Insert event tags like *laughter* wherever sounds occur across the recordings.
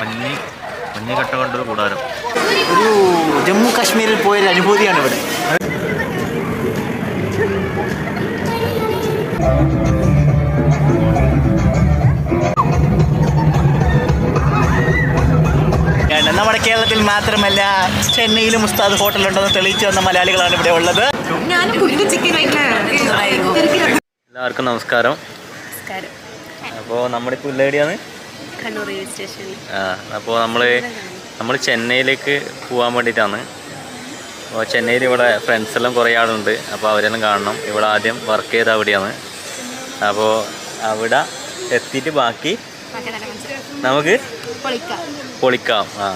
മഞ്ഞ് മഞ്ഞ് കട്ട കൊണ്ടൊരു കൂടാരം. ഒരു ജമ്മു കാശ്മീരിൽ പോയൊരു അനുഭൂതിയാണ് ഇവിടെ. നമ്മുടെ കേരളത്തിൽ മാത്രമല്ല ചെന്നൈയിലും ഉസ്താദ് ഹോട്ടൽ ഉണ്ടെന്ന് തെളിയിച്ചു വന്ന മലയാളികളാണ് ഇവിടെ ഉള്ളത്. എല്ലാവർക്കും നമസ്കാരം. നമസ്കാരം. അപ്പോൾ പുല്ലേടിയാണ് ഉള്ള എവിടെയാണ് കണ്ണൂർ ആ അപ്പോൾ നമ്മൾ നമ്മൾ ചെന്നൈയിലേക്ക് പോകാൻ വേണ്ടിയിട്ടാണ്. അപ്പോൾ ചെന്നൈയിൽ ഇവിടെ ഫ്രണ്ട്സ് എല്ലാം കുറേ ആളുണ്ട്. അപ്പോൾ അവരെല്ലാം കാണണം. ഇവിടെ ആദ്യം വർക്ക് ചെയ്ത അവിടെയാണ്. അപ്പോൾ അവിടെ എത്തിയിട്ട് ബാക്കി നമുക്ക് പൊളിക്കാം. ആ.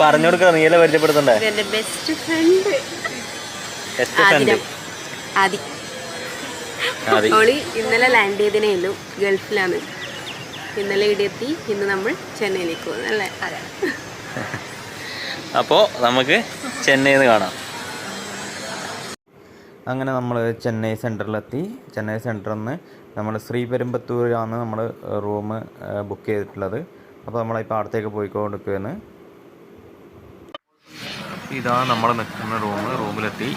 പറഞ്ഞു കൊടുക്കാം നീല പരിചയപ്പെടുത്തണ്ടേ? Best friend best Aadi. ഇന്നലെ ലാൻഡ് ചെയ്തതിനേ ഗൾഫിലാണ്. ഇന്നലെ ഇവിടെ എത്തി ഇന്ന് നമ്മൾ ചെന്നൈയിലേക്ക് പോകുന്നു അല്ലേ? *laughs* അതെ അപ്പോൾ നമുക്ക് ചെന്നൈയിൽ നിന്ന് കാണാം. അങ്ങനെ നമ്മൾ ചെന്നൈ സെന്ററിലെത്തി. ചെന്നൈ സെന്ററിൽ നിന്ന് നമ്മൾ ശ്രീപെരുമ്പത്തൂരാണ് നമ്മൾ റൂം ബുക്ക് ചെയ്തിട്ടുള്ളത്. അപ്പോൾ നമ്മളിപ്പോൾ അടുത്തേക്ക് പോയിക്കൊണ്ടിരിക്കുകയാണ്. ഇതാണ് നമ്മൾ നിൽക്കുന്ന റൂം. റൂമിലെത്തി.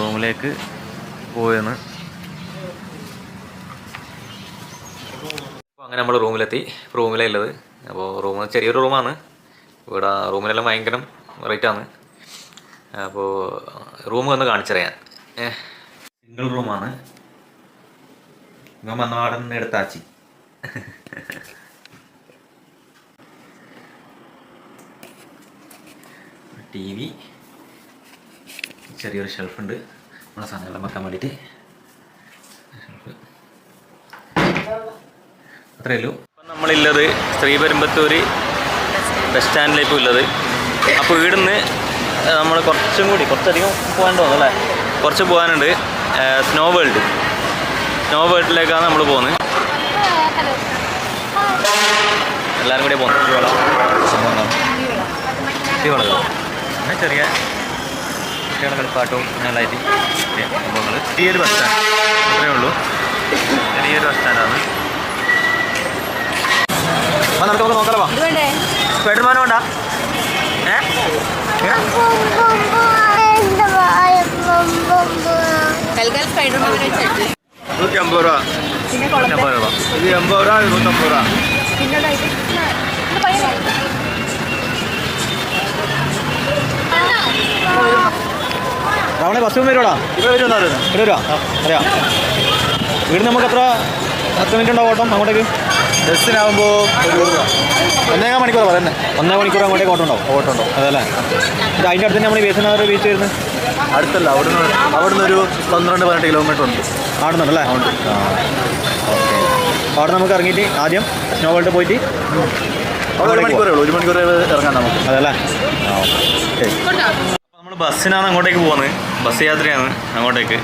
റൂമിലേക്ക് പോയെന്ന് അങ്ങനെ നമ്മൾ റൂമിലെത്തി. റൂമിലേ ഉള്ളത് അപ്പോൾ റൂം ചെറിയൊരു റൂമാണ്. ഇവിടെ റൂമിലെല്ലാം ഭയങ്കര റേറ്റാണ്. അപ്പോൾ റൂം ഒന്ന് കാണിച്ചറിയാൻ. സിംഗിൾ റൂമാണ്. ഇവൻ വന്നപാടൻ എടുത്താച്ചി. ടി വി ചെറിയൊരു ഷെൽഫുണ്ട്. നമ്മളെ സാധനങ്ങളെല്ലാം വെക്കാൻ വേണ്ടിയിട്ട്. ഷെൽഫ്. അത്രയേ ഉള്ളൂ. നമ്മളുള്ളത് ശ്രീപെരുമ്പത്തൂർ ബസ് സ്റ്റാൻഡിലേക്ക് ഉള്ളത് അപ്പോൾ ഇവിടുന്ന് നമ്മൾ കുറച്ചും കൂടി കുറച്ചധികം തോന്നുന്നു അല്ലേ? കുറച്ച് പോകാനുണ്ട് സ്നോ വേൾഡ് സ്നോ വേൾഡിലേക്കാണ് നമ്മൾ പോകുന്നത്. എല്ലാവരും കൂടി പോകുന്നത് ചെറിയ കുട്ടികളെ കളിപ്പാട്ടവും അങ്ങനെയായിട്ട് സംഭവങ്ങൾ ചെറിയൊരു ബസ് സ്റ്റാൻഡ് അത്രയേ ഉള്ളൂ. ചെറിയൊരു ബസ് സ്റ്റാൻഡാണ് നമുക്ക് നമുക്ക് നോക്കാലോ സ്പൈഡർമാൻ വേണ്ട നൂറ്റി അമ്പത് രൂപ. രൂപ. ഇത് എൺപത് രൂപ നൂറ്റമ്പത് ബസ് വരുവാടാ ഇവിടെ വരുമെന്നായിരുന്നു ഇവിടെ വരുവാ അറിയാം. വീട് നമുക്ക് എത്ര പത്ത് മിനിറ്റ് ഉണ്ടാവും ഓട്ടം അങ്ങോട്ടേക്ക്? ബസ്സിനാകുമ്പോൾ ഒരു ഒന്നേകാൽ മണിക്കൂർ പറയുന്നത് ഒന്നേ മണിക്കൂർ അങ്ങോട്ടേക്ക് ഓട്ടം ഉണ്ടാവും ഓട്ടം ഉണ്ടോ അതല്ലേ? ഇത് അതിന്റെ അടുത്ത് തന്നെ നമ്മൾ ബേസിനഗർ ബീച്ച് വരുന്നത് അടുത്തല്ല അവിടുന്ന് അവിടുന്ന് ഒരു പന്ത്രണ്ട് പതിനെട്ട് കിലോമീറ്റർ ഉണ്ട്. ആടുന്നുണ്ടല്ലേ ഓക്കെ. അവിടെ നമുക്ക് ഇറങ്ങിയിട്ട് ആദ്യം സ്നോ വേൾഡ് പോയിട്ട് അവിടെ ഒരു മണിക്കൂറേ ഉള്ളൂ. ഒരു മണിക്കൂർ ഇറങ്ങാൻ നമുക്ക്. അതല്ലേ? നമ്മൾ ബസ്സിനാണ് അങ്ങോട്ടേക്ക് പോകുന്നത് ബസ് യാത്രയാണ് അങ്ങോട്ടേക്ക്.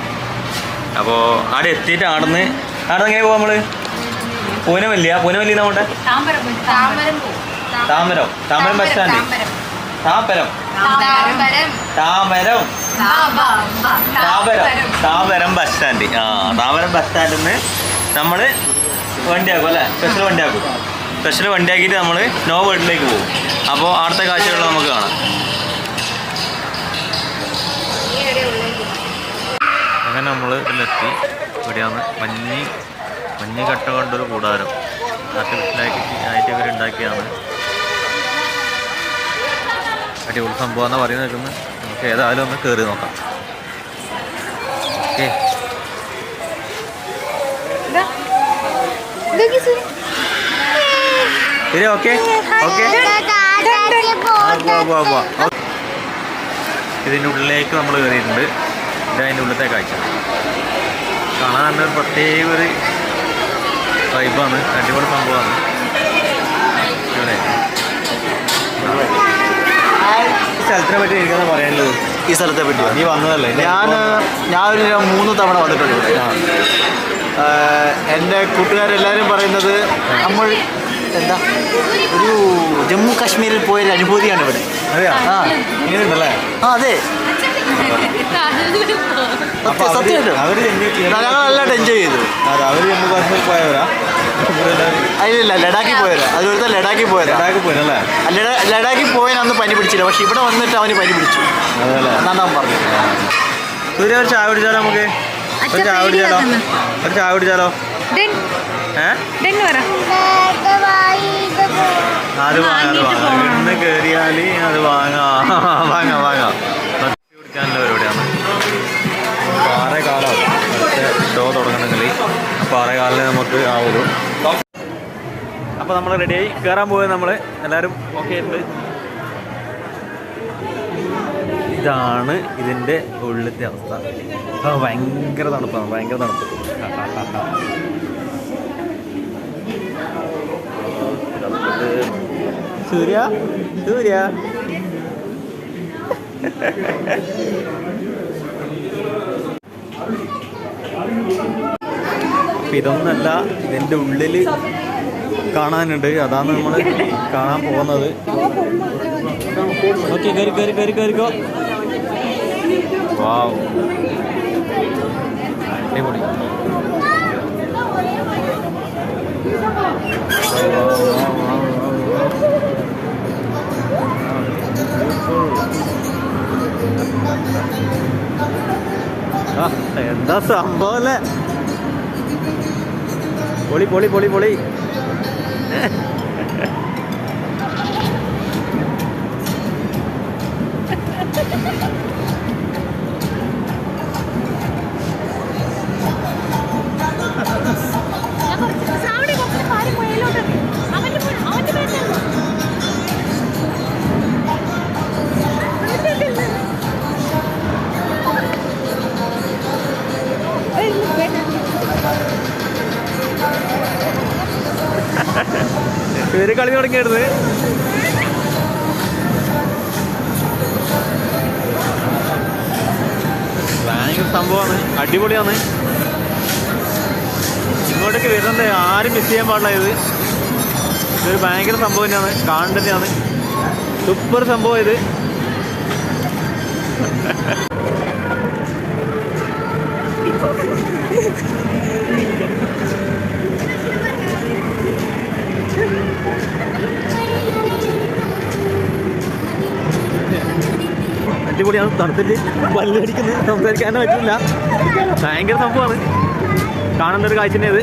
അപ്പോൾ അവിടെ എത്തിയിട്ട് ആടുന്ന് ആടെ എങ്ങനെ പോകാം നമ്മൾ പൂനമല്ലിയ പൂനമല്ലി നമ്മുടെ Tambaram. Tambaram bus stand Tambaram Tambaram. Tambaram Tambaram bus stand ആ താമരം ബസ് സ്റ്റാൻഡിൽ നിന്ന് നമ്മൾ വണ്ടിയാക്കും അല്ലേ? സ്പെഷ്യൽ വണ്ടിയാക്കും. സ്പെഷ്യൽ വണ്ടിയാക്കിയിട്ട് നമ്മൾ നോ വേൾഡിലേക്ക് പോകും. അപ്പോൾ അവിടുത്തെ കാഴ്ചകൾ നമുക്ക് കാണാം. അങ്ങനെ നമ്മൾ ഇതിലെത്തി. ഇവിടെയാണ് മഞ്ഞ് മഞ്ഞ് കട്ട കൊണ്ടൊരു കൂടാരം. ആർട്ടിഫിഷ്യലാക്കി ആയിട്ട് ഇവർ അടി അടിപൊളി സംഭവം എന്നാ പറയുന്നത് നിൽക്കുന്നത് നമുക്ക് ഏതായാലും ഒന്ന് കയറി നോക്കാം. ഓക്കെ. ശരി. ഓക്കെ. ഓക്കെ. ഇതിന്റെ ഉള്ളിലേക്ക് നമ്മൾ കയറിയിട്ടുണ്ട് ഇത് അതിന്റെ ഉള്ളിലത്തെ കാഴ്ച. കാണാൻ ഒരു പ്രത്യേക ഒരു വൈബാണ് അടിപൊളി സംഭവമാണ്. ഇവിടെ. ഈ സ്ഥലത്തിനെ പറ്റി എനിക്കത് പറയാനുള്ളത് ഈ സ്ഥലത്തെ പറ്റി നീ വന്നതല്ലേ? ഞാൻ ഞാനൊരു മൂന്ന് തവണ വന്നിട്ടുണ്ട് ഇവിടെ. എന്റെ കൂട്ടുകാരെല്ലാവരും പറയുന്നത് നമ്മൾ എന്താ ഒരു ജമ്മു കാശ്മീരിൽ പോയൊരു അനുഭൂതിയാണ് ഇവിടെ. അതെയാ? ആ. ഇങ്ങനെ ഉണ്ടല്ലേ ആ അതെ. ഞങ്ങൾ എൻജോയ് ചെയ്തു. അതെ അവർ ജമ്മു കാശ്മീർ പോയവരാ. ഇവരെല്ലാവരും ആ, അതിലില്ല ലഡാക്കിൽ പോയതാ അത് ഒരുത്തൻ ലഡാക്കിൽ പോയത്. ലഡാക്കിൽ പോയല്ലേ ലഡ- ലഡാക്കിൽ പോയതിന് അന്ന് പനി പിടിച്ചില്ല. പക്ഷെ ഇവിടെ വന്നിട്ട് അവന് പനി പിടിച്ചു. അതല്ലേ എന്നാണ് പറഞ്ഞു സൂര്യ ഒരു ചായ പിടിച്ചാലോ നമുക്ക്? ഒരു ചായ പിടിച്ചാലോ ഒരു ചായ പിടിച്ചാലോ അത് വാങ്ങാം അത് വാങ്ങാം. ഇന്ന് കയറിയാൽ അത് വാങ്ങാം. *laughs* വാങ്ങാം വാങ്ങാം. പാറേക്കാലം അടുത്ത ഷോ തുടങ്ങണമെങ്കിൽ പാറേക്കാലിൽ നമുക്ക് ആ ഒരു അപ്പോൾ നമ്മൾ റെഡിയായി കയറാൻ പോയത് നമ്മൾ എല്ലാവരും ഓക്കെ ഉണ്ട് ഇതാണ് ഇതിന്റെ ഉള്ളിലത്തെ അവസ്ഥ. ഭയങ്കര തണുപ്പാണ് ഭയങ്കര തണുപ്പ്. സൂര്യ? സൂര്യ? ഇതൊന്നല്ല ഇതിന്റെ ഉള്ളിൽ കാണാനുണ്ട്. അതാണ് നമ്മൾ കാണാൻ പോകുന്നത്. ഓക്കെ കയറി കയറി കയറി കയറിക്കോ വാവ്. അടിപൊളി. എന്താ സംഭവം അല്ലേ പൊളി പൊളി പൊളി ഇവർ കളി തുടങ്ങിയായിരുന്നു ഭയങ്കര സംഭവമാണ്. അടിപൊളിയാണ്. ഇങ്ങോട്ടേക്ക് വരുന്നത് ആരും മിസ് ചെയ്യാൻ പാടില്ല ഇത്. ഇതൊരു ഭയങ്കര സംഭവം തന്നെയാണ്. കാണേണ്ടതാണ് സൂപ്പർ സംഭവം ഇത്. *laughs* അടിപൊളിയാണ് തണുത്തിട്ട് പല്ലടിക്കുന്നത് സംസാരിക്കാനേ പറ്റില്ല. ഭയങ്കര സംഭവമാണ്. കാണുന്നൊരു കാഴ്ച തന്നെ ഇത്.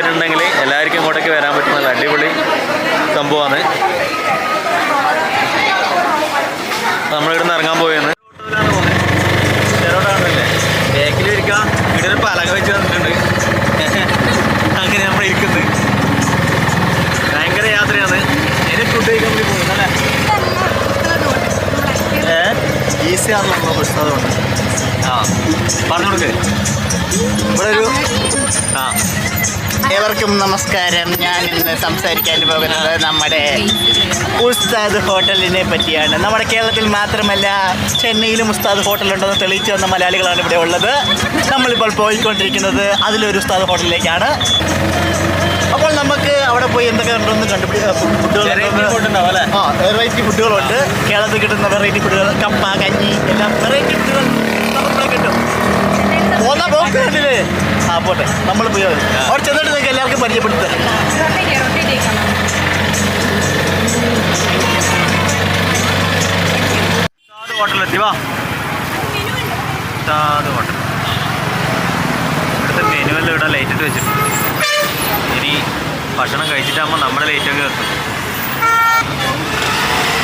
വന്നിട്ടുണ്ടെങ്കിൽ എല്ലാവർക്കും ഇങ്ങോട്ടേക്ക് വരാൻ പറ്റുന്ന നല്ല അടിപൊളി സംഭവമാണ്. നമ്മളിവിടെ നിന്ന് ഇറങ്ങാൻ പോയെന്ന് ഇരിക്കാം ഇവിടെ ഒരു പലക വെച്ച് തന്നിട്ടുണ്ട് നമ്മൾ ഇരിക്കുന്നത് ഭയങ്കര യാത്രയാണ്. ഫുഡ് കഴിക്കാൻ വേണ്ടി നമ്മൾ ആ. പറഞ്ഞു കൊടുക്ക്. ഇവിടെ ഒരു ആ. ഏവർക്കും നമസ്കാരം. ഞാൻ ഇന്ന് സംസാരിക്കാൻ പോകുന്നത് നമ്മുടെ ഉസ്താദ് ഹോട്ടലിനെ പറ്റിയാണ്. നമ്മുടെ കേരളത്തിൽ മാത്രമല്ല ചെന്നൈയിലും ഉസ്താദ് ഹോട്ടൽ ഉണ്ടെന്ന് തെളിയിച്ചു വന്ന മലയാളികളാണ് ഇവിടെ ഉള്ളത്. നമ്മളിപ്പോൾ പോയിക്കൊണ്ടിരിക്കുന്നത് അതിലൊരു ഉസ്താദ് ഹോട്ടലിലേക്കാണ്. അപ്പോൾ നമുക്ക് അവിടെ പോയി എന്തൊക്കെ ഉണ്ടെന്ന് കണ്ടുപിടിക്കാം അല്ലേ? ആ വെറൈറ്റി ഫുഡുകളുണ്ട് കേരളത്തിൽ കിട്ടുന്ന വെറൈറ്റി ഫുഡുകൾ കപ്പ കഞ്ഞി എല്ലാം വെറൈറ്റി ഫുഡുകൾ കിട്ടും. പോന്നാ പോക്ക് കണ്ടില്ലേ? ആ പോട്ടെ. നമ്മൾ പോയി അവിടെ ചെന്നിട്ട് നിങ്ങൾക്ക് എല്ലാവർക്കും പരിചയപ്പെടുത്തുക ഹോട്ടലെത്തി വാ. ഉസ്താദ് ഹോട്ടൽ. ഇവിടുത്തെ മെനുവെല്ലാം ഇവിടെ ലൈറ്റ് ഇട്ട് വെച്ചിട്ടുണ്ട്. ഇനി ഭക്ഷണം കഴിച്ചിട്ടാകുമ്പോൾ നമ്മുടെ ലൈറ്റൊക്കെ വെക്കും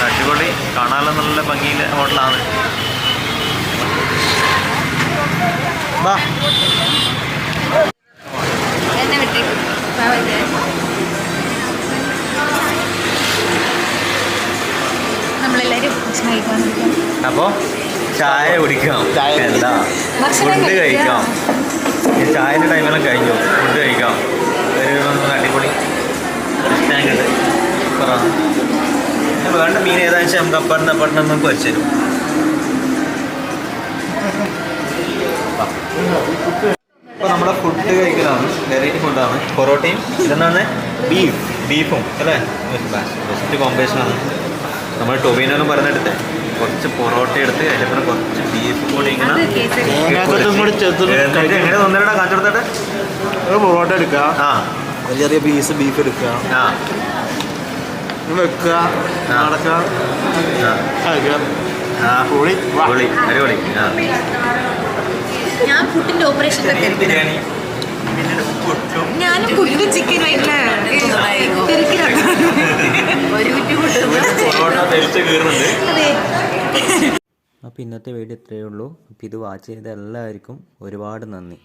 അടിപൊളി. കാണാനുള്ള നല്ല ഭംഗിയിലെ ഹോട്ടലാണ്. വേണ്ടിയിട്ട്. അപ്പോൾ ചായ കുടിക്കാം. ചായ എന്താ? ഫുഡ് കഴിക്കാം. ഈ ചായന്റെ ടൈമെല്ലാം കഴിഞ്ഞു. ഫുഡ് കഴിക്കാം. ഒരു അടിപൊളി. സ്നാക്ക് ഉണ്ട്. പറ. വേണ്ട മീൻ ഏതാണെന്ന് വെച്ചാൽ നമുക്ക് അപ്പാടുന്ന അപ്പാടുന്ന നമുക്ക് വെച്ചു തരും. ഇപ്പോൾ നമ്മുടെ ഫുഡ് കഴിക്കലാണ്. വെറൈറ്റി ഫുഡാണ് പൊറോട്ടയും ഇതെന്നാണ് ബീഫ് ബീഫും അല്ലേ? ബെസ്റ്റ് കോമ്പിനേഷനാണ് നമ്മൾ ടൊബീനോന്നും പറഞ്ഞെടുത്ത് കുറച്ച് പൊറോട്ട എടുത്ത് അതിന്റെ പിന്നെ കുറച്ച് ബീഫ് കൂടി ഇങ്ങനെ എങ്ങനെ തോന്നലടാ കാണിച്ചെടുത്തട്ടെ ഒരു പൊറോട്ട എടുക്കുക. ആ. ചെറിയ പീസ് ബീഫ് എടുക്കുക. ആ. വെക്കുക. നടക്കുക ആ. പൊളി. അടിപൊളി അടിപൊളി. ആ. ഞാൻ ഫുഡിന്റെ ഓപ്പറേഷൻ ഞാനും ഫുഡും തെളിച്ച് അപ്പോൾ ഇന്നത്തെ വീഡിയോ ഇത്രയേ ഉള്ളൂ. അപ്പോൾ ഇത് വാച്ച് ചെയ്ത എല്ലാവർക്കും ഒരുപാട് നന്ദി.